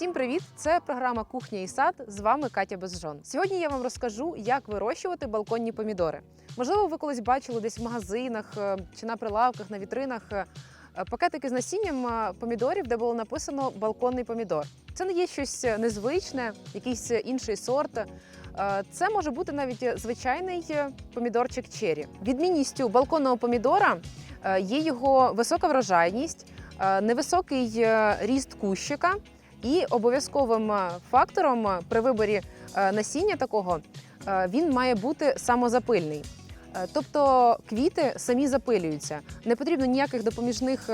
Всім привіт! Це програма Кухня і сад. З вами Катя Безжон. Сьогодні я вам розкажу, як вирощувати балконні помідори. Можливо, ви колись бачили десь в магазинах е, чи на прилавках, на вітринах е, пакетики з насінням е, помідорів, де було написано балконний помідор. Це не є щось незвичне, якийсь інший сорт. Е, Це може бути навіть звичайний е, помідорчик чері. Відмінністю балконного помідора е, є його висока врожайність, е, невисокий е, ріст кущика. І обов'язковим е, фактором е, при виборі е, насіння такого він має бути самозапильний. Тобто квіти самі запилюються. Не потрібно ніяких допоміжних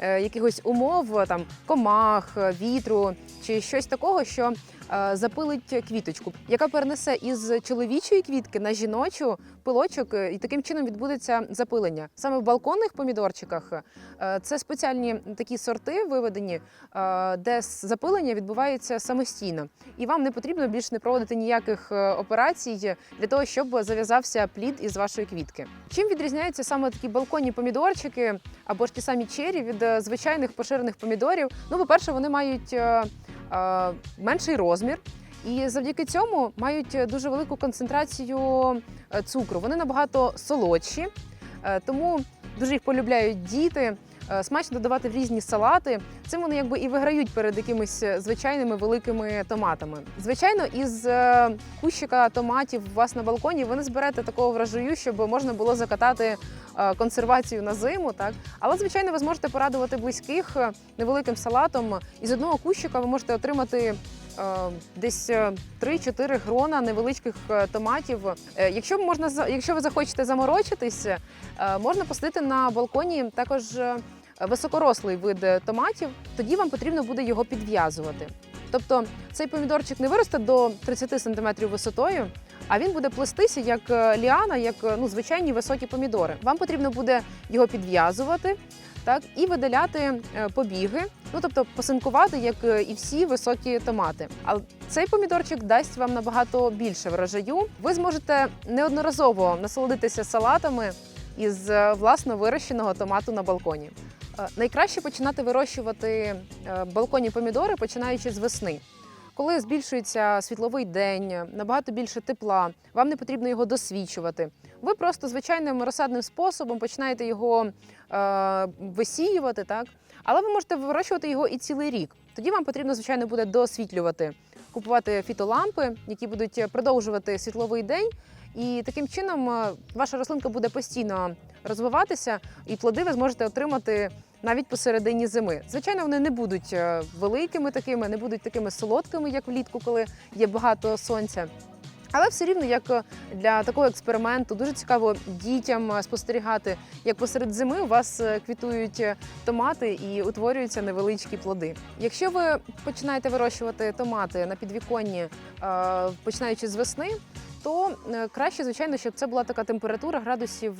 якихось умов, е, там комах, е, вітру чи щось такого, що е, запилить квіточку, яка перенесе із чоловічої квітки на жіночу пилочок, е, і таким чином відбудеться запилення. Саме в балконних помідорчиках е, це спеціальні такі сорти виведені, е, де запилення відбувається самостійно, і вам не потрібно більше не проводити ніяких е, операцій для того, щоб зав'язався плід із вашої квітки. Чим відрізняються саме такі балконні помідорчики або ж ті самі чері від е, звичайних поширених помідорів? Ну, по-перше, вони мають е, е, менший розмір. І завдяки цьому мають дуже велику концентрацію е, цукру. Вони набагато солодші, е, тому дуже їх полюбляють діти. Е, Смачно додавати в різні салати. Цим вони якби і виграють перед якимись е, звичайними великими томатами. Звичайно, із е, кущика томатів у вас на балконі ви не зберете такого врожаю, щоб можна було закатати консервацію на зиму. Так, але звичайно, ви зможете порадувати близьких невеликим салатом. Із одного кущика ви можете отримати. Десь е, 3-4 грона невеличких томатів. Якщо можна якщо ви захочете заморочитись, можна посадити на балконі також високорослий вид томатів. Тоді вам потрібно буде його підв'язувати. Тобто цей помідорчик не виросте до 30 см висотою, а він буде плестися як е, ліана, як е, ну, звичайні високі помідори. Вам потрібно буде його підв'язувати. Так, і видаляти е, побіги, ну тобто посинкувати, як і всі високі томати. А цей помідорчик дасть вам набагато більше врожаю. Ви зможете неодноразово насолодитися салатами із власно вирощеного томату на балконі. Е, Найкраще починати вирощувати е, балконні помідори, починаючи з весни. Коли збільшується світловий день, набагато більше тепла, вам не потрібно його досвічувати. Ви просто звичайним розсадним способом починаєте його е, висіювати, так? Але ви можете вирощувати його і цілий рік. Тоді вам потрібно, звичайно, буде досвітлювати, купувати фітолампи, які будуть продовжувати світловий день. І таким чином е, ваша рослинка буде постійно розвиватися, і плоди ви зможете отримати навіть посередині зими. Звичайно, вони не будуть е, великими такими, не будуть такими солодкими, як влітку, коли є багато сонця. Але все рівно, як е, для такого експерименту, дуже цікаво дітям е, спостерігати, як посеред зими у вас квітують томати і утворюються невеличкі плоди. Якщо ви починаєте вирощувати томати на підвіконні, починаючи з весни, то краще, звичайно, щоб це була така температура градусів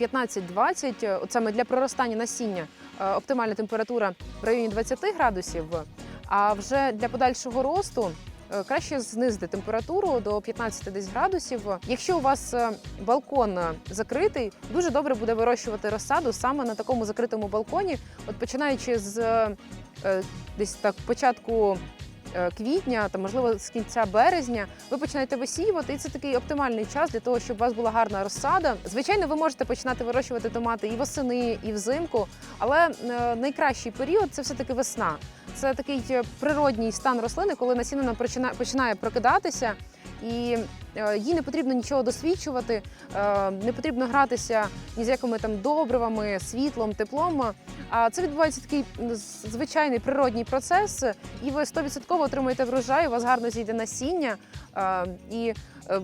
15-20. Е, саме для проростання насіння е, оптимальна температура в районі 20 градусів. А вже для подальшого росту е, краще знизити температуру до 15 десь градусів. Якщо у вас балкон закритий, дуже добре буде вирощувати розсаду саме на такому закритому балконі, от починаючи з десь так початку. Е, Квітня та можливо з кінця березня ви починаєте висіювати, і це такий оптимальний час для того, щоб у вас була гарна розсада. Звичайно, ви можете починати вирощувати томати і восени, і взимку, але е, найкращий період це все таки весна. Це такий е, природній стан рослини, коли насінина починає, починає прокидатися, і е, їй не потрібно нічого досвідчувати, е, не потрібно гратися ні з якими там добривами, світлом, теплом. А це відбувається такий звичайний природній процес, і ви 100% отримуєте врожай, у вас гарно зійде насіння, е, і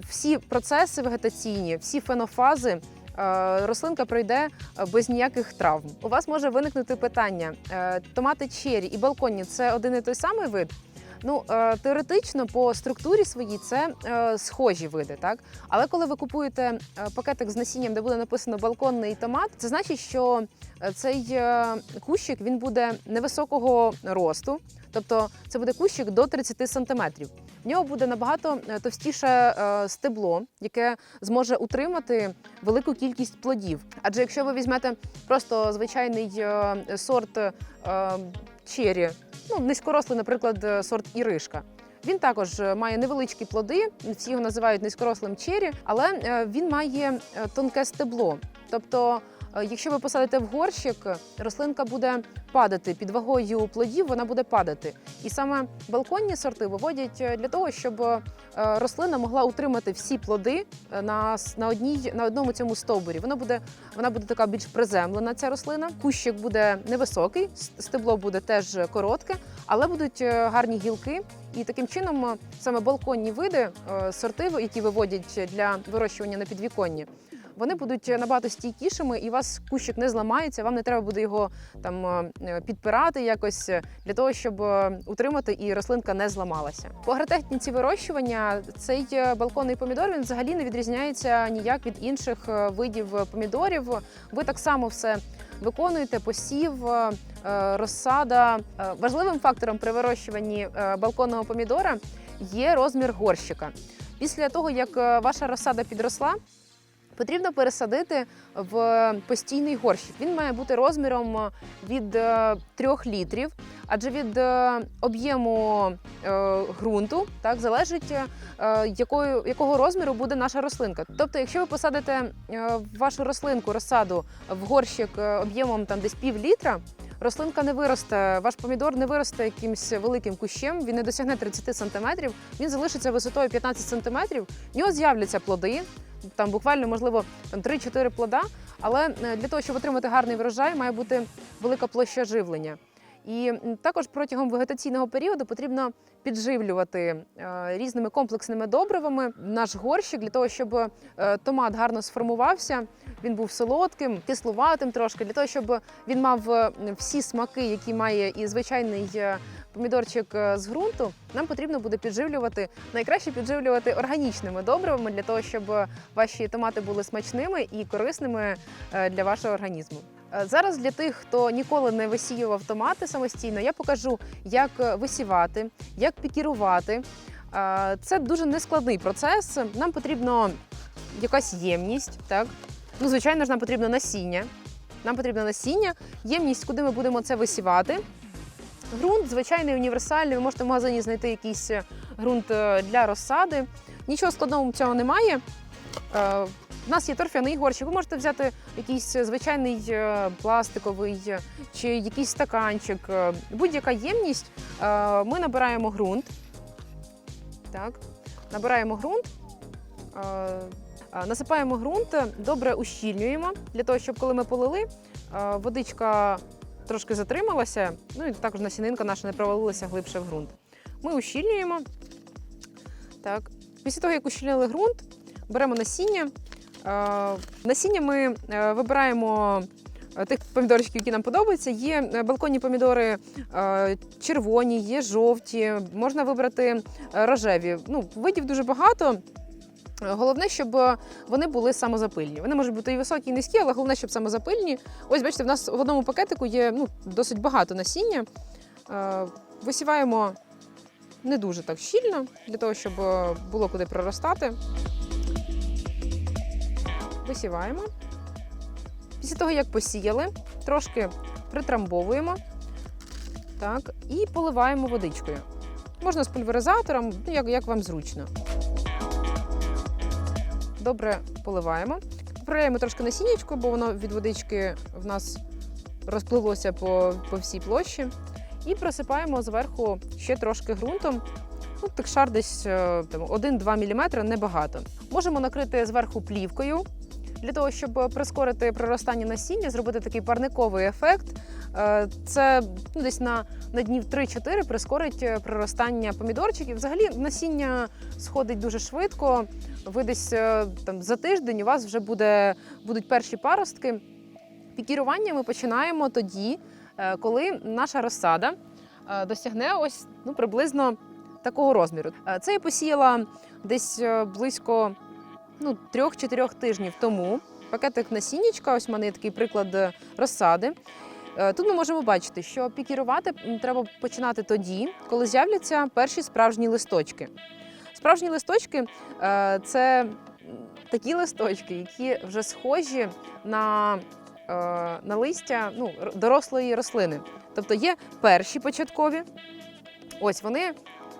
всі процеси вегетаційні, всі фенофази. Рослинка пройде без ніяких травм. У вас може виникнути питання: томати чері і балконні це один і той самий вид. Ну е, теоретично по структурі своїй це е, схожі види, так але коли ви купуєте е, пакетик з насінням, де буде написано балконний томат, це значить, що цей кущик він буде невисокого росту, тобто це буде кущик до 30 сантиметрів. В нього буде набагато товстіше стебло, яке зможе утримати велику кількість плодів. Адже якщо ви візьмете просто звичайний сорт чері, ну низькорослий, наприклад, е, сорт іришка. Він також е, має невеличкі плоди, всі його називають низькорослим чері, але е, він має тонке стебло. Тобто, якщо ви посадите в горщик, рослинка буде падати під вагою плодів, вона буде падати. І саме балконні сорти виводять е, для того, щоб е, рослина могла утримати всі плоди е, на, на, одній, на одному цьому стовбурі. Вона буде, вона буде така більш приземлена, ця рослина. Кущик буде невисокий, стебло буде теж коротке, але будуть е, гарні гілки. І таким чином е, саме балконні види, е, сорти, які виводять для вирощування на підвіконні, вони будуть набагато стійкішими, і у вас кущик не зламається. Вам не треба буде його там е, підпирати якось е, для того, щоб е, утримати і рослинка не зламалася. По агротехніці вирощування цей е, балконний помідор він взагалі не відрізняється ніяк від інших е, видів помідорів. Ви так само все виконуєте посів, е, е, розсада. Е, Важливим фактором при вирощуванні е, балконного помідора є розмір горщика. Після того, як е, ваша розсада підросла, потрібно пересадити в постійний горщик. Він має бути розміром е, від 3 літрів, адже від е, об'єму е, ґрунту так залежить, е, якою, якого розміру буде наша рослинка. Тобто, якщо ви посадите е, вашу рослинку, розсаду в горщик е, об'ємом там десь пів літра. Рослинка не виросте, ваш помідор не виросте якимось великим кущем, він не досягне 30 сантиметрів, він залишиться висотою 15 сантиметрів, в нього з'являться плоди, там буквально, можливо, там 3-4 плода. Але е, для того, щоб отримати гарний врожай, має бути велика площа живлення. І також протягом вегетаційного періоду потрібно підживлювати е, різними комплексними добривами наш горщик для того, щоб е, томат гарно сформувався. Він був солодким, кислуватим трошки, для того, щоб він мав всі смаки, які має і звичайний помідорчик е, з ґрунту. Нам потрібно буде підживлювати найкраще підживлювати органічними добривами для того, щоб е, ваші томати були смачними і корисними е, для вашого організму. Зараз для тих, хто ніколи не висіював томати самостійно, я покажу, як висівати, як пікірувати. Це дуже нескладний процес. Нам потрібно якась ємність, так? Ну, звичайно ж, нам потрібно насіння. Нам потрібно насіння, ємність, куди ми будемо це висівати. Ґрунт звичайний універсальний. Ви можете в магазині знайти якийсь е, ґрунт е, для розсади. Нічого складного цього немає. Е, У нас є торфяний горщик. Ви можете взяти якийсь звичайний е, пластиковий е, чи якийсь стаканчик, е, будь-яка ємність. Е, Ми набираємо ґрунт. Так, набираємо ґрунт. е, е, Насипаємо ґрунт, добре ущільнюємо для того, щоб коли ми полили, е, водичка трошки затрималася, ну і також насінинка наша не провалилася глибше в ґрунт. Ми ущільнюємо. Так. Після того, як ущільнили ґрунт, беремо насіння. Е, Насіння ми е, вибираємо е, тих помідорчиків, які нам подобаються. Є балконні помідори червоні, є жовті, можна вибрати рожеві. Ну, видів дуже багато. Е, Головне, щоб е, вони були самозапильні. Вони можуть бути і високі, і низькі, але головне, щоб самозапильні. Ось бачите, в нас в одному пакетику є ну, досить багато насіння. Е, Висіваємо не дуже так щільно, для того, щоб було куди проростати. Висіваємо. Після того, як посіяли, трошки притрамбовуємо так, і поливаємо водичкою. Можна з пульверизатором, ну, як, як вам зручно. Добре поливаємо. Поправляємо трошки насіннячко, бо воно від водички в нас розпливлося по, по всій площі. І просипаємо зверху ще трошки ґрунтом. Ну, так шар десь е, там, 1-2 мм, небагато. Можемо накрити зверху плівкою для того, щоб прискорити проростання насіння, зробити такий парниковий ефект. Е, Це ну, десь на, на днів 3-4 прискорить е, проростання помідорчиків. Взагалі насіння сходить дуже швидко. Ви десь е, там за тиждень у вас вже буде, будуть перші паростки. Пікірування ми починаємо тоді, коли наша розсада досягне ось ну, приблизно такого розміру. Це я посіяла десь близько ну, 3-4 тижнів тому. Пакетик насіннячка, ось в мене є такий приклад е, розсади. Е, Тут ми можемо бачити, що пікірувати треба починати тоді, коли з'являться перші справжні листочки. Справжні листочки е, це такі листочки, які вже схожі на на листя ну, дорослої рослини. Тобто є перші початкові. Ось вони,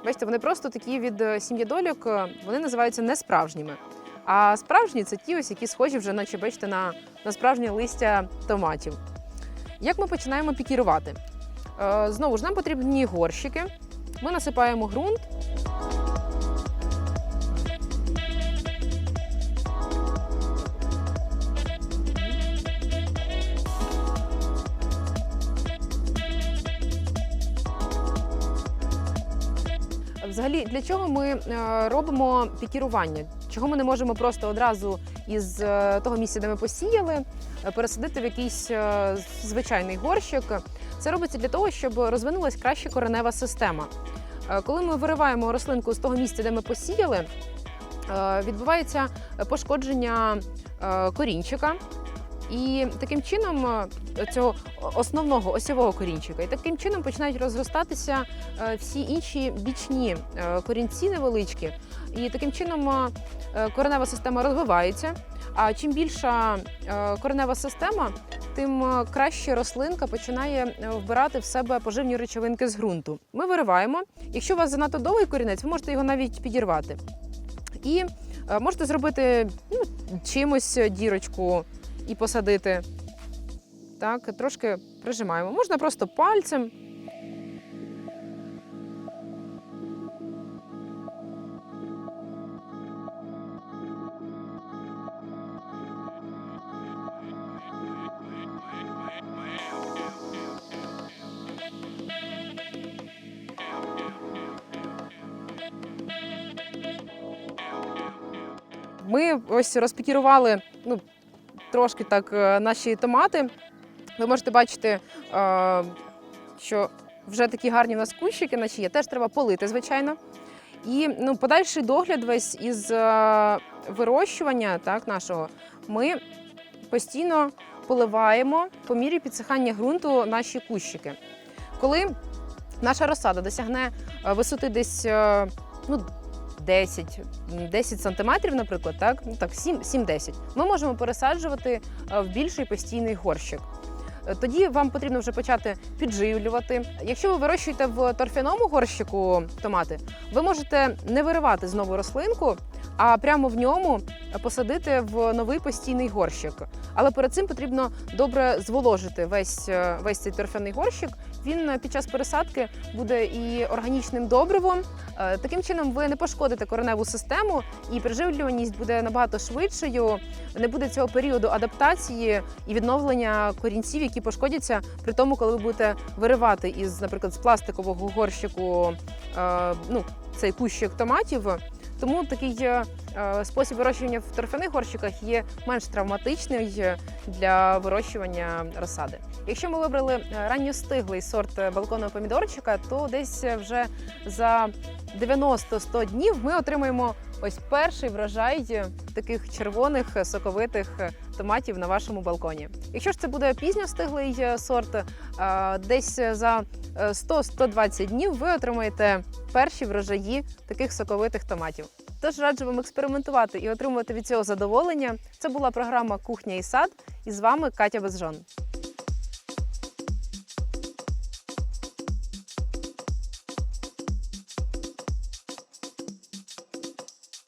бачите, вони просто такі від сім'єдольок, е, вони називаються несправжніми. А справжні це ті, ось, які схожі вже, наче бачите, на, на справжнє листя томатів. Як ми починаємо пікірувати? Е, Знову ж нам потрібні горщики. Ми насипаємо ґрунт. Взагалі, для чого ми е, робимо пікірування? Чого ми не можемо просто одразу із е, того місця, де ми посіяли, е, пересадити в якийсь е, звичайний горщик? Це робиться для того, щоб розвинулась краще коренева система. Коли ми вириваємо рослинку з того місця, де ми посіяли, відбувається пошкодження корінчика. І таким чином цього основного осьового корінчика, і таким чином починають розростатися всі інші бічні корінці невеличкі. І таким чином е, коренева система розвивається. А чим більша е, коренева система, тим е, краще рослинка починає вбирати в себе поживні речовинки з ґрунту. Ми вириваємо. Якщо у вас занадто довгий корінець, ви можете його навіть підірвати. І можете зробити ну, чимось дірочку і посадити. Так, трошки прижимаємо. Можна просто пальцем. Ми ось розпікірували ну, трошки так е, наші томати. Ви можете бачити, е, що вже такі гарні в нас кущики наші є. Теж треба полити, звичайно. І ну, подальший догляд весь із е, вирощування так, нашого ми постійно поливаємо по мірі підсихання ґрунту наші кущики. Коли наша розсада досягне висоти десь ну, 10, м, 10 сантиметрів, наприклад, так, ну так, 7 7-10, ми можемо пересаджувати е, в більший постійний горщик. Е, Тоді вам потрібно вже почати підживлювати. Якщо ви вирощуєте в торфяному горщику томати, ви можете не виривати знову рослинку, а прямо в ньому посадити в новий постійний горщик. Але перед цим потрібно добре зволожити весь, е, весь цей торфяний горщик. Він е, під час пересадки буде і органічним добривом. Е, Таким чином, ви не пошкодите кореневу систему, і приживлюваність буде набагато швидшою. Не буде цього періоду адаптації і відновлення корінців, які пошкодяться при тому, коли ви будете виривати із, наприклад, з пластикового горщику ну, цей кущик томатів. Тому такий е, спосіб вирощування в торфяних горщиках є менш травматичний е, для вирощування розсади. Якщо ми вибрали е, ранньостиглий сорт е, балконного помідорчика, то десь е, вже за 90-100 днів ми отримаємо ось перший врожай е, таких червоних е, соковитих е, томатів на вашому балконі. Якщо ж це буде пізньостиглий е, сорт, е, десь е, за е, 100-120 днів ви отримаєте перші врожаї таких соковитих томатів. Тож раджу вам експериментувати і отримувати від цього задоволення. Це була програма Кухня і сад. І з вами Катя Безжон.